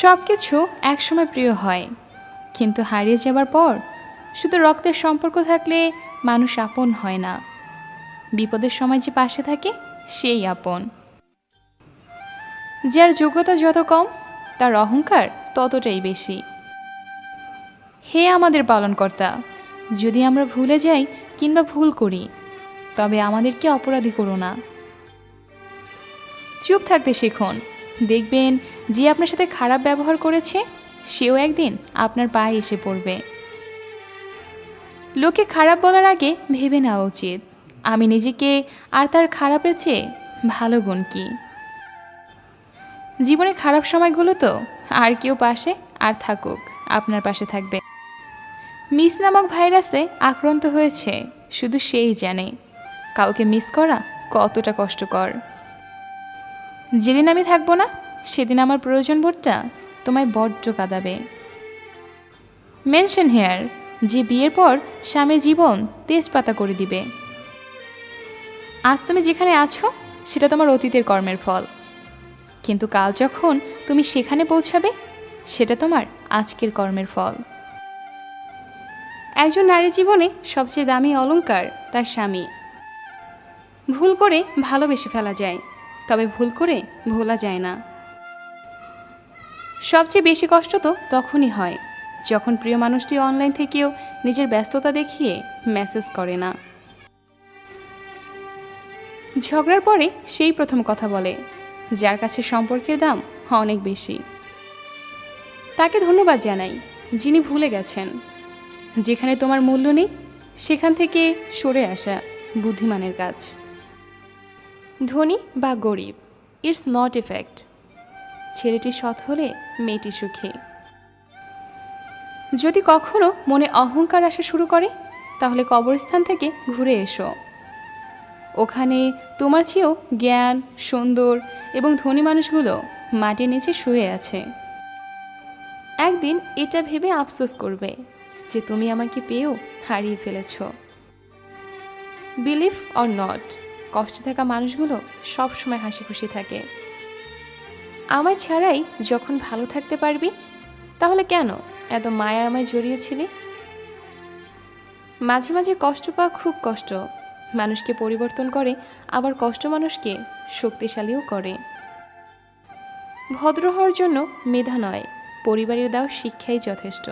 সব কিছু একসময় প্রিয় হয়। কিন্তু হারিয়ে যাবার পর শুধু রক্তের সম্পর্ক থাকলে মানুষ আপন হয় না। বিপদের সময় যে পাশে থাকে, সেই আপন। যার যোগ্যতা যত কম, তার অহংকার ততটাই বেশি। হে আমাদের পালনকর্তা, যদি আমরা ভুলে যাই কিংবা ভুল করি, তবে আমাদেরকে অপরাধী করো না। চুপ থাকতে শিখুন। দেখবেন যে আপনার সাথে খারাপ ব্যবহার করেছে, সেও একদিন আপনার পায়ে এসে পড়বে। লোকে খারাপ বলার আগে ভেবে নেওয়া উচিত। আমি নিজেকে আর তার খারাপের চেয়ে ভালো গুণ কি? জীবনে খারাপ সময়গুলো তো আর কেউ পাশে আর থাকুক, আপনার পাশে থাকবে। মিস নামক ভাইরাসে আক্রান্ত হয়েছে, শুধু সেই জানে। কাউকে মিস করা কতটা কষ্টকর। যেদিন আমি থাকব না, সেদিন আমার প্রয়োজন বোধটা তোমায় বড্ড কাঁদাবে। মেনশন হেয়ার যে বিয়ের পর স্বামী জীবন তেজপাতা করে দিবে। আজ তুমি যেখানে আছো, সেটা তোমার অতীতের কর্মের ফল। কিন্তু কাল যখন তুমি সেখানে পৌঁছাবে, সেটা তোমার আজকের কর্মের ফল। একজন নারী জীবনে সবচেয়ে দামি অলংকার তার স্বামী। ভুল করে ভালোবেসে ফেলা যায়। তবে ভুল করে ভোলা যায় না। সবচেয়ে বেশি কষ্ট তো তখনই হয়, যখন প্রিয় মানুষটি অনলাইন থেকেও নিজের ব্যস্ততা দেখিয়ে মেসেজ করে না। ঝগড়ার পরে সেই প্রথম কথা বলে, যার কাছে সম্পর্কের দাম অনেক বেশি। তাকে ধন্যবাদ জানাই, যিনি ভুলে গেছেন। যেখানে তোমার মূল্য নেই, সেখান থেকে সরে আসা বুদ্ধিমানের কাজ। ধনী বা গরিব, ইটস নট এফেক্ট ছেলেটি সৎ হলে মেয়েটি সুখী। যদি কখনো মনে অহংকার আসা শুরু করে, তাহলে কবরস্থান থেকে ঘুরে এসো। ওখানে তোমার চেয়েও জ্ঞান, সুন্দর এবং ধনী মানুষগুলো মাটির নিচে শুয়ে আছে। একদিন এটা ভেবে আফসোস করবে যে তুমি আমাকে পেয়েও হারিয়ে ফেলেছ। বিলিভ অর নট কষ্টে থাকা মানুষগুলো সব সময় হাসি খুশি থাকে। আমায় ছাড়াই যখন ভালো থাকতে পারবি, তাহলে কেন এত মায়া আমায় জড়িয়েছিলি? মাঝে মাঝে কষ্ট পাওয়া খুব কষ্ট। মানুষকে পরিবর্তন করে আবার কষ্ট মানুষকে শক্তিশালীও করে। ভদ্র হওয়ার জন্য মেধা নয়, পরিবারের দাও শিক্ষাই যথেষ্ট।